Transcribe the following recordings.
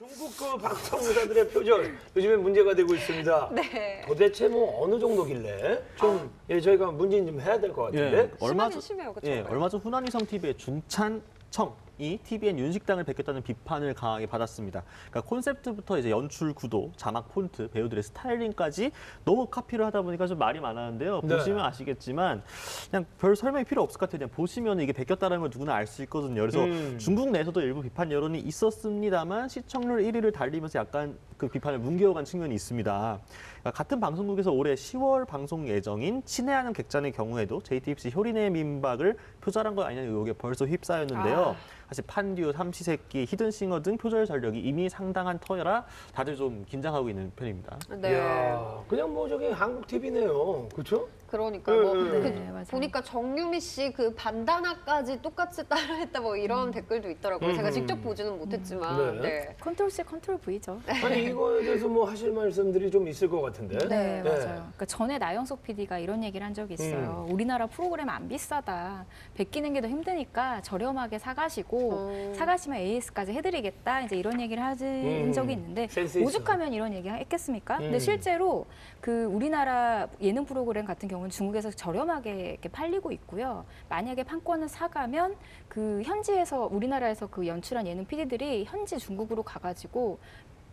중국 그 방송사들의 표절 요즘에 문제가 되고 있습니다. 네. 도대체 뭐 어느 정도길래 좀 예, 저희가 문진 좀 해야 될 것 같은데. 예, 얼마 전 심해요, 그쵸? 예, 얼마 전 후난위성 TV의 중찬청 이 TVN 윤식당을 베꼈다는 비판을 강하게 받았습니다. 그러니까 콘셉트부터 이제 연출 구도, 자막 폰트, 배우들의 스타일링까지 너무 카피를 하다 보니까 좀 말이 많았는데요. 네. 보시면 아시겠지만 그냥 별 설명이 필요 없을 것 같아요. 그냥 보시면 이게 베꼈다는 걸 누구나 알 수 있거든요. 그래서 음. 중국 내에서도 일부 비판 여론이 있었습니다만 시청률 1위를 달리면서 약간 그 비판을 뭉개어간 측면이 있습니다. 그러니까 같은 방송국에서 올해 10월 방송 예정인 친애하는 객잔의 경우에도 JTBC 효린의 민박을 표절한 것 아니냐는 의혹에 벌써 휩싸였는데요. 사실 판듀, 삼시세끼, 히든싱어 등 표절 전력이 이미 상당한 터여라 다들 좀 긴장하고 있는 편입니다. 네. 이야, 그냥 뭐 저기 한국 TV네요. 그렇죠? 그러니까 뭐 네, 그 네, 맞아요. 보니까 정유미 씨 그 반다나까지 똑같이 따라했다 뭐 이런 댓글도 있더라고요. 제가 음. 직접 보지는 못했지만. 네. 네. 컨트롤 C, 컨트롤 V죠. 아니 이거에 대해서 뭐 하실 말씀들이 좀 있을 것 같은데. 네, 네. 맞아요. 그러니까 전에 나영석 PD가 이런 얘기를 한 적이 있어요. 우리나라 프로그램 안 비싸다. 베끼는 게 더 힘드니까 저렴하게 사가시고 음. 사가시면 AS까지 해드리겠다. 이제 이런 얘기를 하신 음, 적이 있는데 센스 있어. 오죽하면 이런 얘기 했겠습니까? 음. 근데 실제로 그 우리나라 예능 프로그램 같은 경우는 중국에서 저렴하게 이렇게 팔리고 있고요. 만약에 판권을 사가면 그 현지에서 우리나라에서 그 연출한 예능 PD들이 현지 중국으로 가가지고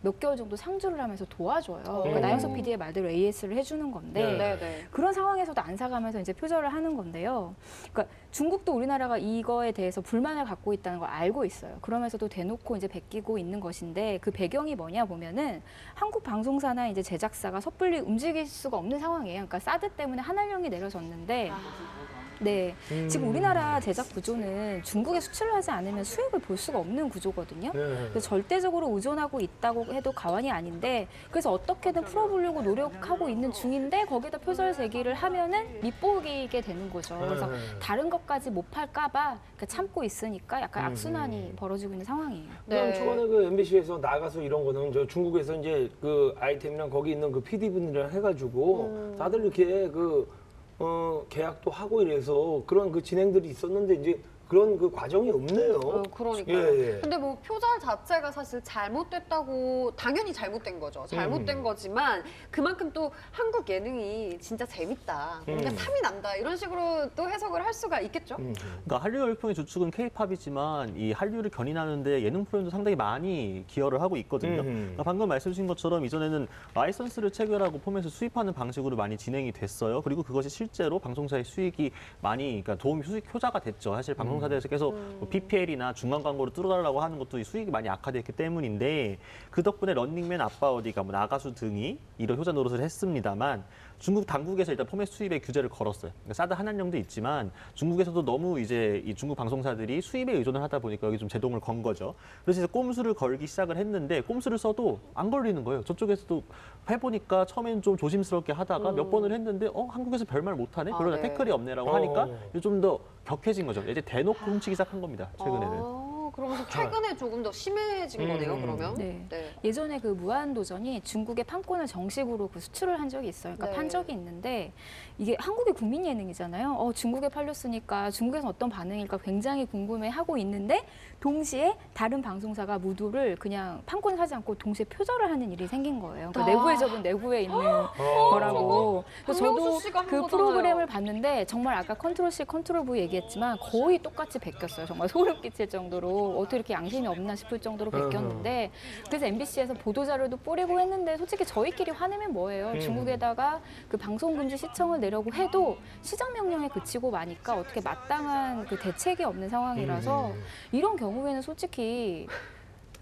몇 개월 정도 상주를 하면서 도와줘요. 그러니까 음. 나영석 PD의 말대로 AS를 해주는 건데 네. 네, 네. 그런 상황에서도 안 사가면서 이제 표절을 하는 건데요. 그러니까 중국도 우리나라가 이거에 대해서 불만을 갖고 있다는 걸 알고 있어요. 그러면서도 대놓고 이제 베끼고 있는 것인데 그 배경이 뭐냐 보면은 한국 방송사나 이제 제작사가 섣불리 움직일 수가 없는 상황이에요. 그러니까 사드 때문에 한알령이 내려졌는데 네. 음. 지금 우리나라 제작 구조는 중국에 수출을 하지 않으면 수익을 볼 수가 없는 구조거든요. 네. 그래서 절대적으로 의존하고 있다고 해도 과언이 아닌데 그래서 어떻게든 풀어보려고 노력하고 있는 중인데 거기다 표절 제기를 하면은 밑보이게 되는 거죠. 그래서 네. 다른 것까지 못 팔까봐 그러니까 참고 있으니까 약간 음. 악순환이 벌어지고 있는 상황이에요. 네. 초반에 그 MBC에서 나가서 이런 거는 저 중국에서 이제 그 아이템이랑 거기 있는 그 PD 분들이랑 해가지고 음. 다들 이렇게 그 어, 계약도 하고 이래서 그런 그 진행들이 있었는데 이제 그런 그 과정이 없네요. 어, 그러니까요. 예, 예. 근데 뭐 표절 자체가 사실 잘못됐다고 당연히 잘못된 거죠. 잘못된 음. 거지만 그만큼 또 한국 예능이 진짜 재밌다. 뭔가 음. 탐이 난다. 이런 식으로 또 해석을 할 수가 있겠죠. 음. 그러니까 한류 열풍의 주축은 K-팝이지만 이 한류를 견인하는데 예능 프로그램도 상당히 많이 기여를 하고 있거든요. 음. 그러니까 방금 말씀 주신 것처럼 이전에는 라이선스를 체결하고 포맷을 수입하는 방식으로 많이 진행이 됐어요. 그리고 그것이 실제로 방송사의 수익이 많이 그러니까 도움이 수익 효자가 됐죠. 사실 방송 사들에서 계속 뭐 PPL이나 중간 광고를 뚫어달라고 하는 것도 이 수익이 많이 악화됐기 때문인데 그 덕분에 런닝맨 아빠 어디가 뭐 나가수 등이 이런 효자 노릇을 했습니다만 중국 당국에서 일단 포맷 수입에 규제를 걸었어요. 그러니까 사드 한한령도 있지만 중국에서도 너무 이제 이 중국 방송사들이 수입에 의존을 하다 보니까 여기 좀 제동을 건 거죠. 그래서 이제 꼼수를 걸기 시작을 했는데 꼼수를 써도 안 걸리는 거예요. 저쪽에서도 해보니까 처음엔 좀 조심스럽게 하다가 몇 번을 했는데 어 한국에서 별말 못하네. 아, 그러다 네. 태클이 없네라고 어. 하니까 좀더 격해진 거죠. 이제 대놓 고 훔치기 시작한 겁니다. 최근에는. 아, 그러면서 최근에 조금 더 심해진 음. 거네요. 그러면. 네. 네. 예전에 그 무한도전이 중국의 판권을 정식으로 그 수출을 한 적이 있어요. 그러니까 네. 판 적이 있는데 이게 한국의 국민 예능이잖아요. 어, 중국에 팔렸으니까 중국에서 어떤 반응일까 굉장히 궁금해하고 있는데 동시에 다른 방송사가 무두를 그냥 판권을 사지 않고 동시에 표절을 하는 일이 생긴 거예요. 그러니까 아. 내부의 적은 내부에 있는 거라고. 그래서 저도 그 거잖아요. 프로그램을 봤는데 정말 아까 컨트롤 C, 컨트롤 V 얘기했지만 거의 똑같이 베꼈어요. 정말 소름 끼칠 정도로 어떻게 이렇게 양심이 없나 싶을 정도로 베꼈는데 그래서 MBC에서 보도 자료도 뿌리고 했는데 솔직히 저희끼리 화내면 뭐예요? 음. 중국에다가 그 방송 금지 시청을 내려고 해도 시정 명령에 그치고 마니까 어떻게 마땅한 그 대책이 없는 상황이라서 음. 이런 경우에는 솔직히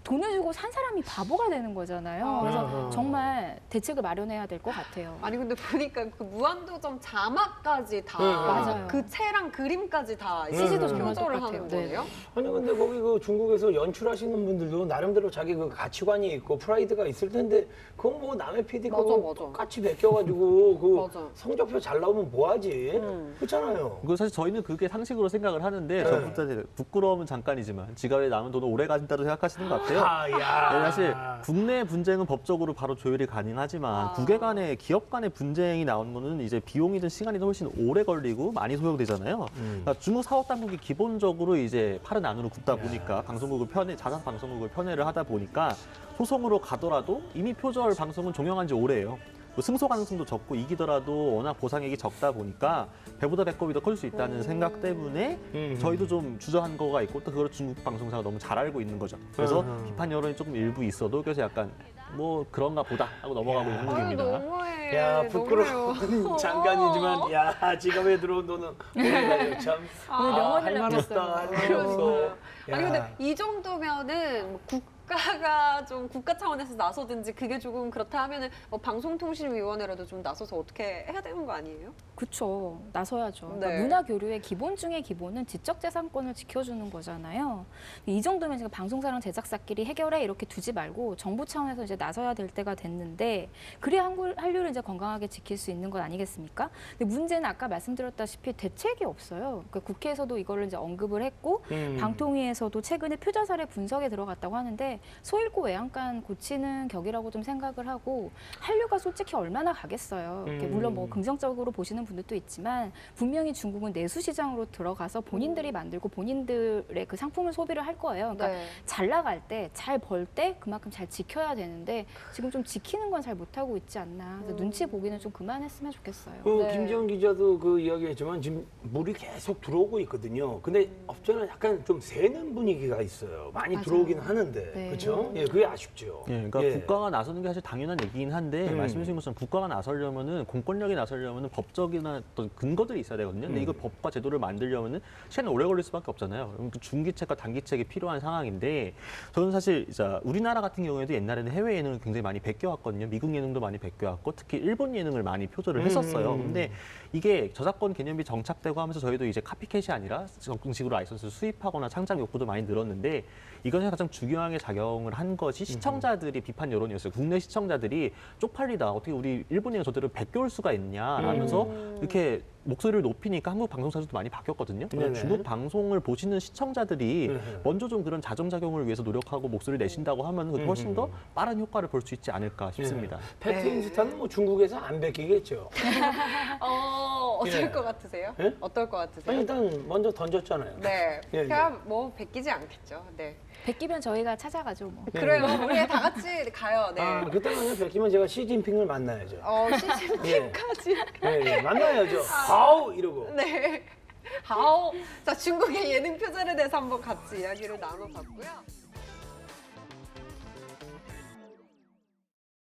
돈을 주고 산 사람이 바보가 되는 거잖아요. 아. 그래서 정말 대책을 마련해야 될 것 같아요. 아니 근데 보니까 그 무한도전 자막까지 다 네, 맞아요. 그 채랑 그림까지 다 CG도 정말 표절을 똑같아요. 하는 네. 거예요? 아니 근데 거기 그 중국에서 연출하시는 분들도 나름대로 자기 그 가치관이 있고 프라이드가 있을 텐데 그건 뭐 남의 PD 거 맞아, 맞아. 똑같이 베껴가지고 그 맞아. 성적표 잘 나오면 뭐하지 음. 그렇잖아요. 그 사실 저희는 그게 상식으로 생각을 하는데 네. 저부터 부끄러움은 잠깐이지만 지갑에 남은 돈을 오래 가진다고 생각하시는 것 같아요. 있는데요. 아하, 네, 야. 사실 국내 분쟁은 법적으로 바로 조율이 가능하지만 아. 국외 간의 기업 간의 분쟁이 나오는 거는 이제 비용이든 시간이든 훨씬 오래 걸리고 많이 소요되잖아요. 음. 그러니까 중국 사업 당국이 기본적으로 이제 팔은 안으로 굽다 보니까 방송국을 편애 자사 방송국을 편애를 하다 보니까 소송으로 가더라도 이미 표절 방송은 종영한 지 오래예요. 뭐 승소 가능성도 적고 이기더라도 워낙 보상액이 적다 보니까 배보다 배꼽이 더 클 수 있다는 생각 때문에 음. 저희도 좀 주저한 거가 있고 또 그걸 중국 방송사가 너무 잘 알고 있는 거죠. 그래서 음. 비판 여론이 조금 일부 있어도 그래서 약간 뭐 그런가 보다 하고 넘어가고 있는 중입니다. 너무해. 야 너무해요. 부끄러운 장관이지만 야 지갑에 들어온 돈은 오늘 참 오늘 명언을 할말 없다 남겼어요. 할말 없어. 아니 야. 근데 이 정도면은 뭐 국가가 좀 국가 차원에서 나서든지 그게 조금 그렇다 하면은 뭐 방송통신위원회라도 좀 나서서 어떻게 해야 되는 거 아니에요? 그쵸 나서야죠. 그러니까 네. 문화 교류의 기본 중의 기본은 지적재산권을 지켜주는 거잖아요. 이 정도면 지금 방송사랑 제작사끼리 해결해 이렇게 두지 말고 정부 차원에서 이제 나서야 될 때가 됐는데 그래야 한글 한류를 이제 건강하게 지킬 수 있는 것 아니겠습니까? 근데 문제는 아까 말씀드렸다시피 대책이 없어요. 그러니까 국회에서도 이거를 이제 언급을 했고 음. 방통위에서도 최근에 표절 사례 분석에 들어갔다고 하는데 소일고 외양간 고치는 격이라고 좀 생각을 하고 한류가 솔직히 얼마나 가겠어요. 음. 물론 뭐 긍정적으로 보시는 분들도 있지만 분명히 중국은 내수 시장으로 들어가서 본인들이 만들고 본인들의 그 상품을 소비를 할 거예요. 그러니까 네. 잘 나갈 때, 잘 벌 때 그만큼 잘 지켜야 되는데 지금 좀 지키는 건 잘 못하고 있지 않나. 그래서 눈치 보기는 좀 그만했으면 좋겠어요. 그 네. 김지영 기자도 그 이야기했지만 지금 물이 계속 들어오고 있거든요. 근데 업체는 약간 좀 새는 분위기가 있어요. 많이 맞아요. 들어오긴 하는데 네. 그렇죠? 예, 그게 아쉽죠. 예, 그러니까 예. 국가가 나서는 게 사실 당연한 얘기긴 한데 음. 말씀해주신 것처럼 국가가 나서려면은 공권력이 나서려면은 법적이나 어떤 근거들이 있어야 되거든요. 근데 음. 이거 법과 제도를 만들려면은 시간이 오래 걸릴 수밖에 없잖아요. 그럼 그 중기책과 단기책이 필요한 상황인데 저는 사실 이제 우리나라 같은 경우에도 옛날에는 해외 예능을 굉장히 많이 베껴왔거든요. 미국 예능도 많이 베껴왔고 특히 일본 예능을 많이 표절을 했었어요. 음. 근데 이게 저작권 개념이 정착되고 하면서 저희도 이제 카피캣이 아니라 정식으로 라이선스를 수입하거나 창작 욕구도 많이 늘었는데 이것이 가장 중요하게 작용을 한 것이 시청자들이 비판 여론이었어요. 국내 시청자들이 쪽팔리다. 어떻게 우리 일본인이 저들을 베껴올 수가 있냐 하면서 음. 이렇게 목소리를 높이니까 한국 방송사들도 많이 바뀌었거든요. 네네. 중국 방송을 보시는 시청자들이 네네. 먼저 좀 그런 자정작용을 위해서 노력하고 목소리를 내신다고 하면 그게 훨씬 더 음. 빠른 효과를 볼 수 있지 않을까 싶습니다. 팩트 네. 인스타는 뭐 중국에서 안 베끼겠죠. 어 어떨 예. 것 같으세요? 예? 어떨 것 같으세요? 아니, 일단 먼저 던졌잖아요. 네. 예, 예. 그냥 뭐 베끼지 않겠죠. 네. 베끼면 저희가 찾아가죠 뭐. 그래요. 우리 다 같이 가요. 네. 아, 그때는 베끼면 제가 시진핑을 만나야죠. 어 시진핑까지. 예, 예, 만나야죠. 아우 이러고. 네. 하오. 자 중국의 예능 표절에 대해서 한번 같이 이야기를 나눠봤고요.